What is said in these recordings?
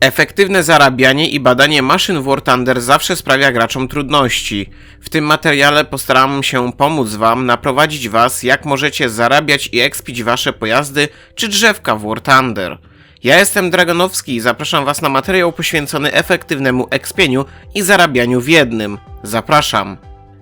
Efektywne zarabianie i badanie maszyn w War Thunder zawsze sprawia graczom trudności. W tym materiale postaram się pomóc wam, naprowadzić was, jak możecie zarabiać i expić wasze pojazdy czy drzewka w War Thunder. Ja jestem Dragonowski i zapraszam was na materiał poświęcony efektywnemu expieniu i zarabianiu w jednym. Zapraszam.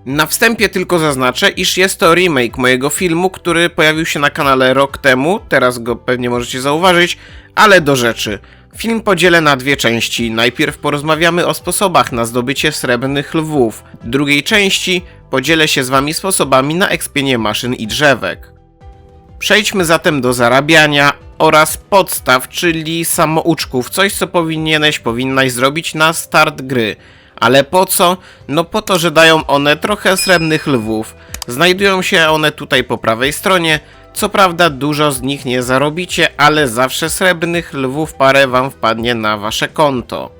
Na wstępie tylko zaznaczę, iż jest to remake mojego filmu, który pojawił się na kanale rok temu, teraz go pewnie możecie zauważyć, ale do rzeczy. Film podzielę na dwie części. Najpierw porozmawiamy o sposobach na zdobycie srebrnych lwów. W drugiej części podzielę się z wami sposobami na ekspienie maszyn i drzewek. Przejdźmy zatem do zarabiania oraz podstaw, czyli samouczków, coś co powinieneś, powinnaś zrobić na start gry. Ale po co? No po to, że dają one trochę srebrnych lwów. Znajdują się one tutaj po prawej stronie. Co prawda dużo z nich nie zarobicie, ale zawsze srebrnych lwów parę wam wpadnie na wasze konto.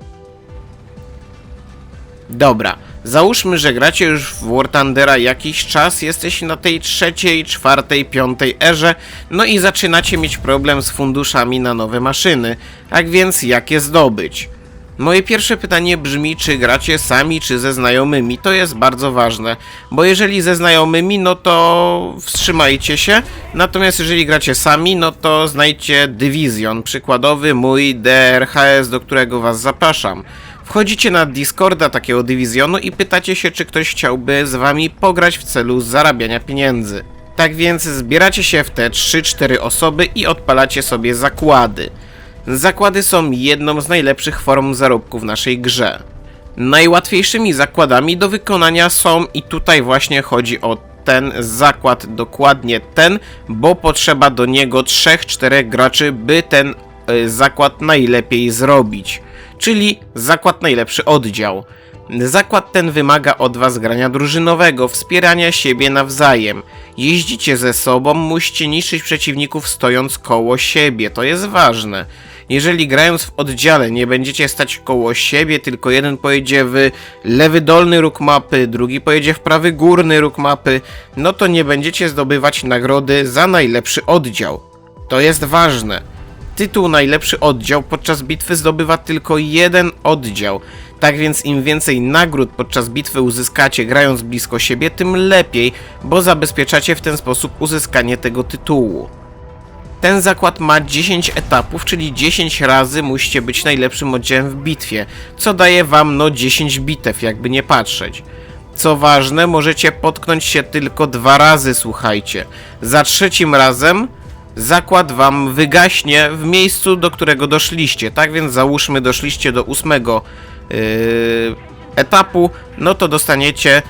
Dobra, załóżmy, że gracie już w War Thundera jakiś czas, jesteście na tej trzeciej, czwartej, piątej erze, no i zaczynacie mieć problem z funduszami na nowe maszyny. Tak więc jak je zdobyć? Moje pierwsze pytanie brzmi, czy gracie sami, czy ze znajomymi. To jest bardzo ważne, bo jeżeli ze znajomymi, no to wstrzymajcie się. Natomiast jeżeli gracie sami, no to znajdźcie dywizjon. Przykładowy mój DRHS, do którego was zapraszam. Wchodzicie na Discorda takiego dywizjonu i pytacie się, czy ktoś chciałby z wami pograć w celu zarabiania pieniędzy. Tak więc zbieracie się w te 3-4 osoby i odpalacie sobie zakłady. Zakłady są jedną z najlepszych form zarobku w naszej grze. Najłatwiejszymi zakładami do wykonania są i tutaj właśnie chodzi o ten zakład, dokładnie ten, bo potrzeba do niego 3-4 graczy, by ten y, zakład najlepiej zrobić. Czyli zakład najlepszy oddział. Zakład ten wymaga od was grania drużynowego, wspierania siebie nawzajem. Jeździcie ze sobą, musicie niszczyć przeciwników stojąc koło siebie, to jest ważne. Jeżeli grając w oddziale nie będziecie stać koło siebie, tylko jeden pojedzie w lewy dolny róg mapy, drugi pojedzie w prawy górny róg mapy, no to nie będziecie zdobywać nagrody za najlepszy oddział. To jest ważne. Tytuł najlepszy oddział podczas bitwy zdobywa tylko jeden oddział. Tak więc im więcej nagród podczas bitwy uzyskacie grając blisko siebie, tym lepiej, bo zabezpieczacie w ten sposób uzyskanie tego tytułu. Ten zakład ma 10 etapów, czyli 10 razy musicie być najlepszym oddziałem w bitwie, co daje wam no 10 bitew, jakby nie patrzeć. Co ważne, możecie potknąć się tylko dwa razy, słuchajcie. Za trzecim razem zakład wam wygaśnie w miejscu, do którego doszliście. Tak więc załóżmy, doszliście do ósmego yy, etapu, no to dostaniecie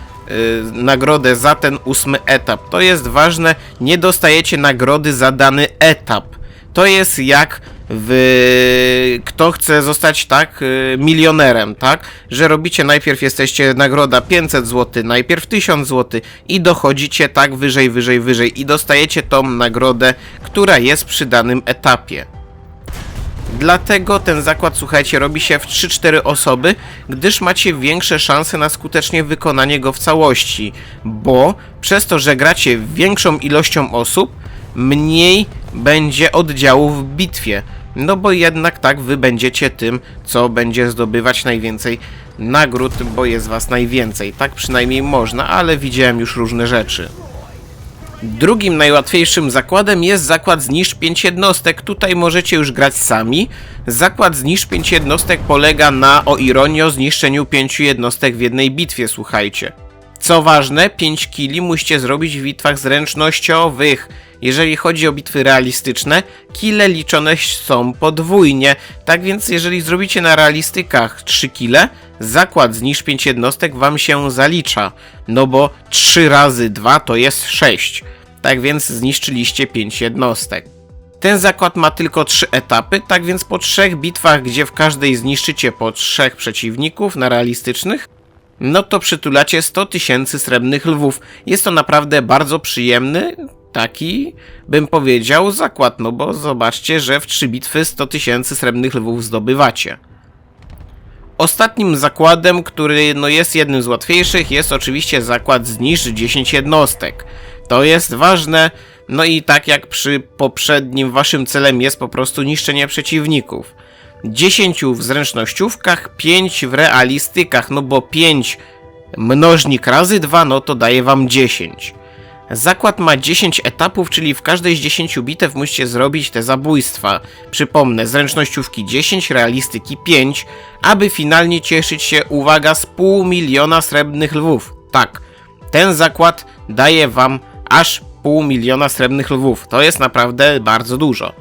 nagrodę za ten ósmy etap. To jest ważne, nie dostajecie nagrody za dany etap. To jest jak w kto chce zostać tak y, milionerem, tak? Że robicie najpierw jesteście nagroda 500 zł, najpierw 1000 zł i dochodzicie tak wyżej, wyżej, wyżej i dostajecie tą nagrodę, która jest przy danym etapie. Dlatego ten zakład, słuchajcie, robi się w 3-4 osoby, gdyż macie większe szanse na skutecznie wykonanie go w całości, bo przez to, że gracie większą ilością osób, mniej będzie oddziałów w bitwie. No bo jednak tak wy będziecie tym, co będzie zdobywać najwięcej nagród, bo jest was najwięcej. Tak przynajmniej można, ale widziałem już różne rzeczy. Drugim najłatwiejszym zakładem jest zakład zniszcz 5 jednostek. Tutaj możecie już grać sami. Zakład zniszcz 5 jednostek polega na, o ironio, zniszczeniu 5 jednostek w jednej bitwie, słuchajcie. Co ważne, 5 kili musicie zrobić w bitwach zręcznościowych. Jeżeli chodzi o bitwy realistyczne, kile liczone są podwójnie. Tak więc jeżeli zrobicie na realistykach 3 kile, zakład zniszcz 5 jednostek wam się zalicza. No bo 3 razy 2 to jest 6. Tak więc zniszczyliście 5 jednostek. Ten zakład ma tylko 3 etapy, tak więc po trzech bitwach, gdzie w każdej zniszczycie po trzech przeciwników na realistycznych, no to przytulacie 100 tysięcy srebrnych lwów. Jest to naprawdę bardzo przyjemny, taki bym powiedział zakład, no bo zobaczcie, że w trzy bitwy 100 tysięcy srebrnych lwów zdobywacie. Ostatnim zakładem, który no jest jednym z łatwiejszych, jest oczywiście zakład zniszcz 10 jednostek. To jest ważne, no i tak jak przy poprzednim, waszym celem jest po prostu niszczenie przeciwników. 10 w zręcznościówkach, 5 w realistykach, no bo 5 mnożnik razy 2, no to daje wam 10. Zakład ma 10 etapów, czyli w każdej z 10 bitew musicie zrobić te zabójstwa. Przypomnę, zręcznościówki 10, realistyki 5, aby finalnie cieszyć się, uwaga, z pół miliona srebrnych lwów. Tak, ten zakład daje wam aż pół miliona srebrnych lwów. To jest naprawdę bardzo dużo.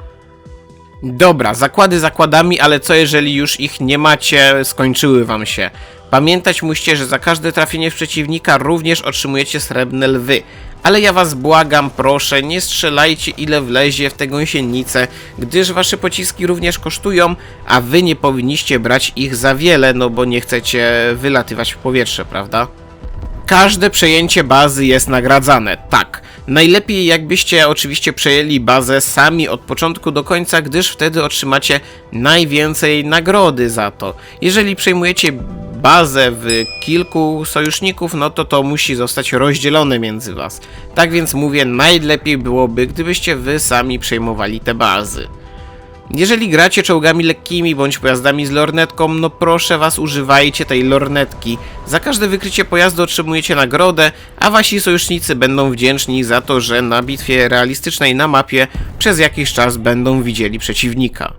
Dobra, zakłady zakładami, ale co jeżeli już ich nie macie, skończyły wam się? Pamiętać musicie, że za każde trafienie w przeciwnika również otrzymujecie srebrne lwy. Ale ja was błagam, proszę, nie strzelajcie ile wlezie w tę gąsienicę, gdyż wasze pociski również kosztują, a wy nie powinniście brać ich za wiele, no bo nie chcecie wylatywać w powietrze, prawda? Każde przejęcie bazy jest nagradzane, tak. Najlepiej jakbyście oczywiście przejęli bazę sami od początku do końca, gdyż wtedy otrzymacie najwięcej nagrody za to. Jeżeli przejmujecie bazę w kilku sojuszników, no to to musi zostać rozdzielone między was. Tak więc mówię, najlepiej byłoby, gdybyście wy sami przejmowali te bazy. Jeżeli gracie czołgami lekkimi bądź pojazdami z lornetką, no proszę was używajcie tej lornetki. Za każde wykrycie pojazdu otrzymujecie nagrodę, a wasi sojusznicy będą wdzięczni za to, że na bitwie realistycznej na mapie przez jakiś czas będą widzieli przeciwnika.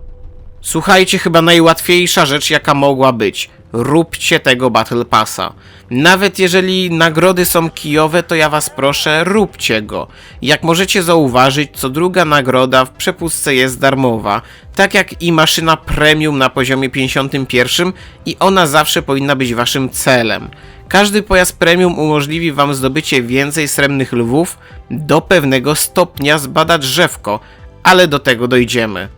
Słuchajcie, chyba najłatwiejsza rzecz jaka mogła być. Róbcie tego Battle Passa. Nawet jeżeli nagrody są kijowe, to ja was proszę, róbcie go. Jak możecie zauważyć, co druga nagroda w przepustce jest darmowa, tak jak i maszyna premium na poziomie 51 i ona zawsze powinna być waszym celem. Każdy pojazd premium umożliwi wam zdobycie więcej srebrnych lwów, do pewnego stopnia zbada drzewko, ale do tego dojdziemy.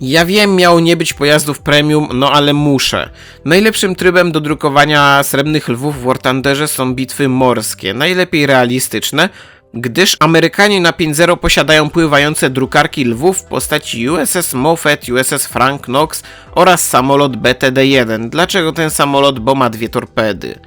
Ja wiem, miało nie być pojazdów premium, no ale muszę. Najlepszym trybem do drukowania srebrnych lwów w War Thunderze są bitwy morskie, najlepiej realistyczne, gdyż Amerykanie na 5.0 posiadają pływające drukarki lwów w postaci USS Moffett, USS Frank Knox oraz samolot BTD-1. Dlaczego ten samolot? Bo ma dwie torpedy.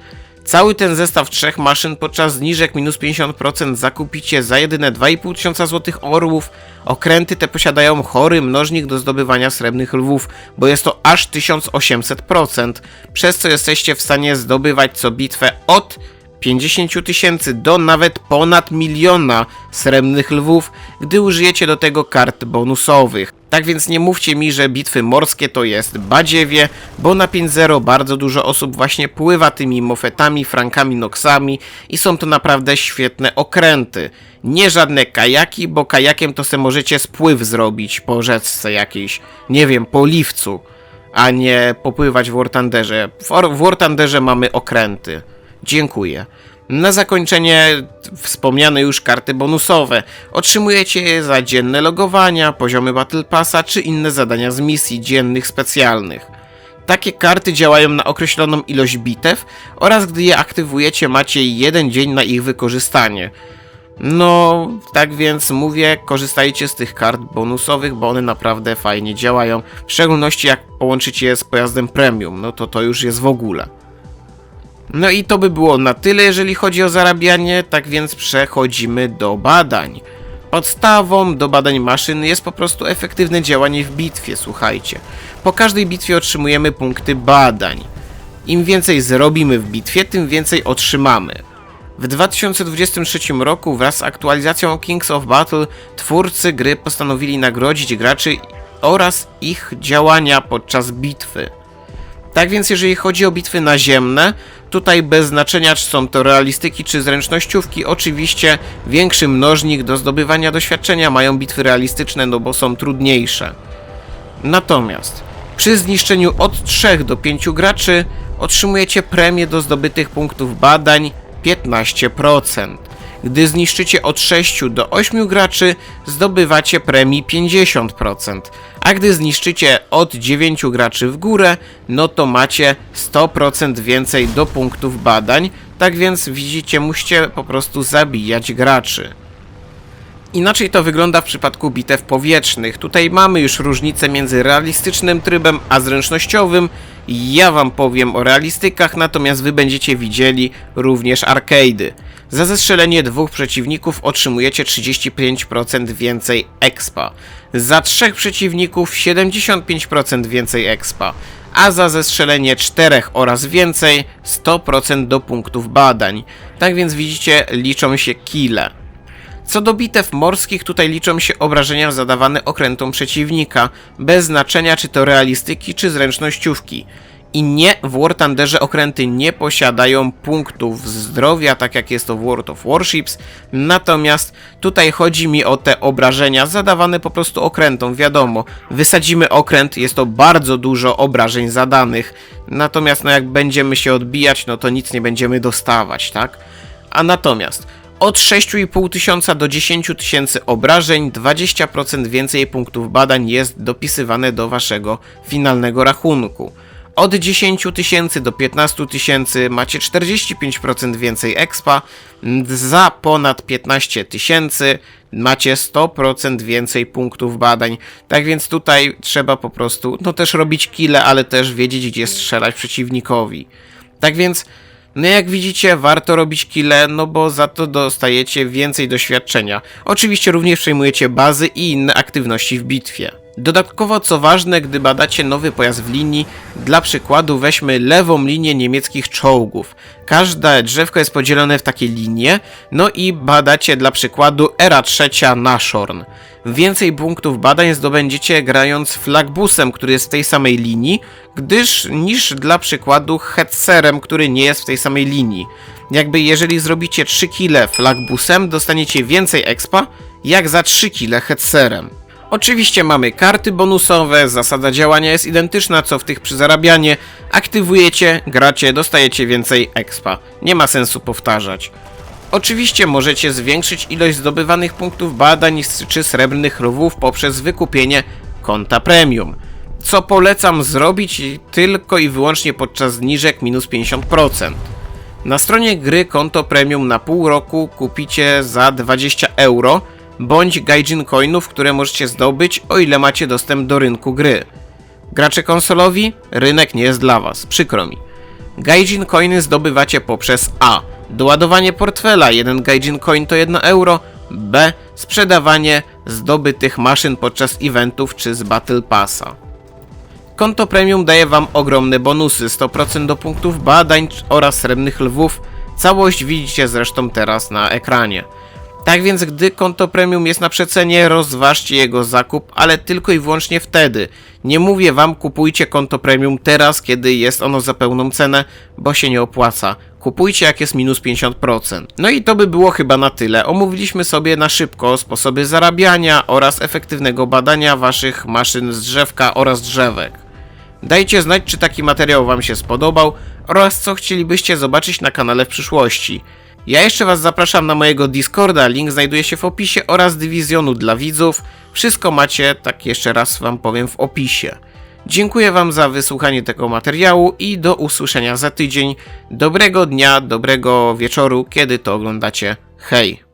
Cały ten zestaw trzech maszyn podczas zniżek minus 50% zakupicie za jedyne 2,5 tysiąca złotych orłów. Okręty te posiadają chory mnożnik do zdobywania srebrnych lwów, bo jest to aż 1800%, przez co jesteście w stanie zdobywać co bitwę od 50 tysięcy do nawet ponad miliona srebrnych lwów, gdy użyjecie do tego kart bonusowych. Tak więc nie mówcie mi, że bitwy morskie to jest badziewie, bo na 5.0 bardzo dużo osób właśnie pływa tymi mofetami, frankami, noksami i są to naprawdę świetne okręty. Nie żadne kajaki, bo kajakiem to se możecie spływ zrobić po rzeczce jakiejś, nie wiem, po liwcu, a nie popływać w Wartanderze. W, w Wartanderze mamy okręty. Dziękuję. Na zakończenie wspomniane już karty bonusowe. Otrzymujecie je za dzienne logowania, poziomy Battle Passa czy inne zadania z misji dziennych specjalnych. Takie karty działają na określoną ilość bitew oraz gdy je aktywujecie macie jeden dzień na ich wykorzystanie. No, tak więc mówię, korzystajcie z tych kart bonusowych, bo one naprawdę fajnie działają. W szczególności jak połączycie je z pojazdem premium, no to to już jest w ogóle. No i to by było na tyle, jeżeli chodzi o zarabianie, tak więc przechodzimy do badań. Podstawą do badań maszyn jest po prostu efektywne działanie w bitwie, słuchajcie. Po każdej bitwie otrzymujemy punkty badań. Im więcej zrobimy w bitwie, tym więcej otrzymamy. W 2023 roku wraz z aktualizacją Kings of Battle twórcy gry postanowili nagrodzić graczy oraz ich działania podczas bitwy. Tak więc jeżeli chodzi o bitwy naziemne, tutaj bez znaczenia czy są to realistyki czy zręcznościówki, oczywiście większy mnożnik do zdobywania doświadczenia mają bitwy realistyczne, no bo są trudniejsze. Natomiast przy zniszczeniu od 3 do 5 graczy otrzymujecie premię do zdobytych punktów badań 15%. Gdy zniszczycie od 6 do 8 graczy, zdobywacie premii 50%, a gdy zniszczycie od 9 graczy w górę, no to macie 100% więcej do punktów badań, tak więc widzicie, musicie po prostu zabijać graczy. Inaczej to wygląda w przypadku bitew powietrznych. Tutaj mamy już różnicę między realistycznym trybem a zręcznościowym. Ja wam powiem o realistykach, natomiast wy będziecie widzieli również arcade'y. Za zestrzelenie dwóch przeciwników otrzymujecie 35% więcej expa. za trzech przeciwników 75% więcej expa, a za zestrzelenie czterech oraz więcej 100% do punktów badań. Tak więc widzicie, liczą się kile. Co do bitew morskich, tutaj liczą się obrażenia zadawane okrętom przeciwnika, bez znaczenia czy to realistyki, czy zręcznościówki. I nie, w War Thunderze okręty nie posiadają punktów zdrowia, tak jak jest to w World of Warships, natomiast tutaj chodzi mi o te obrażenia zadawane po prostu okrętom, wiadomo, wysadzimy okręt, jest to bardzo dużo obrażeń zadanych, natomiast no jak będziemy się odbijać, no to nic nie będziemy dostawać, tak? A natomiast od 6,5 tysiąca do 10 tysięcy obrażeń, 20% więcej punktów badań jest dopisywane do waszego finalnego rachunku. Od 10 tysięcy do 15 tysięcy macie 45% więcej expa, za ponad 15 tysięcy macie 100% więcej punktów badań. Tak więc tutaj trzeba po prostu, no też robić kile, ale też wiedzieć gdzie strzelać przeciwnikowi. Tak więc no jak widzicie, warto robić kile, no bo za to dostajecie więcej doświadczenia. Oczywiście również przejmujecie bazy i inne aktywności w bitwie. Dodatkowo, co ważne, gdy badacie nowy pojazd w linii, dla przykładu weźmy lewą linię niemieckich czołgów. Każde drzewko jest podzielone w takie linie, no i badacie dla przykładu era trzecia Nashorn. Więcej punktów badań zdobędziecie grając flagbusem, który jest w tej samej linii, gdyż niż dla przykładu hetserem, który nie jest w tej samej linii. Jakby jeżeli zrobicie 3 kile flagbusem, dostaniecie więcej expa, jak za 3 kile hetserem. Oczywiście mamy karty bonusowe, zasada działania jest identyczna co w tych przy zarabianie. Aktywujecie, gracie, dostajecie więcej expa. Nie ma sensu powtarzać. Oczywiście możecie zwiększyć ilość zdobywanych punktów badań czy srebrnych rowów poprzez wykupienie konta premium. Co polecam zrobić tylko i wyłącznie podczas zniżek minus 50%. Na stronie gry konto premium na pół roku kupicie za 20 euro bądź gaijin coinów, które możecie zdobyć o ile macie dostęp do rynku gry. Gracze konsolowi, rynek nie jest dla was, przykro mi. Gaijin coiny zdobywacie poprzez A. Doładowanie portfela, 1 gaijin coin to 1 euro. B. Sprzedawanie zdobytych maszyn podczas eventów czy z Battle Passa. Konto premium daje wam ogromne bonusy, 100% do punktów badań oraz srebrnych lwów. Całość widzicie zresztą teraz na ekranie. Tak więc, gdy konto premium jest na przecenie, rozważcie jego zakup, ale tylko i wyłącznie wtedy. Nie mówię wam, kupujcie konto premium teraz, kiedy jest ono za pełną cenę, bo się nie opłaca. Kupujcie jak jest minus 50%. No i to by było chyba na tyle. Omówiliśmy sobie na szybko sposoby zarabiania oraz efektywnego badania waszych maszyn z drzewka oraz drzewek. Dajcie znać, czy taki materiał wam się spodobał oraz co chcielibyście zobaczyć na kanale w przyszłości. Ja jeszcze Was zapraszam na mojego Discorda, link znajduje się w opisie oraz dywizjonu dla widzów. Wszystko macie, tak jeszcze raz Wam powiem, w opisie. Dziękuję Wam za wysłuchanie tego materiału i do usłyszenia za tydzień. Dobrego dnia, dobrego wieczoru, kiedy to oglądacie. Hej!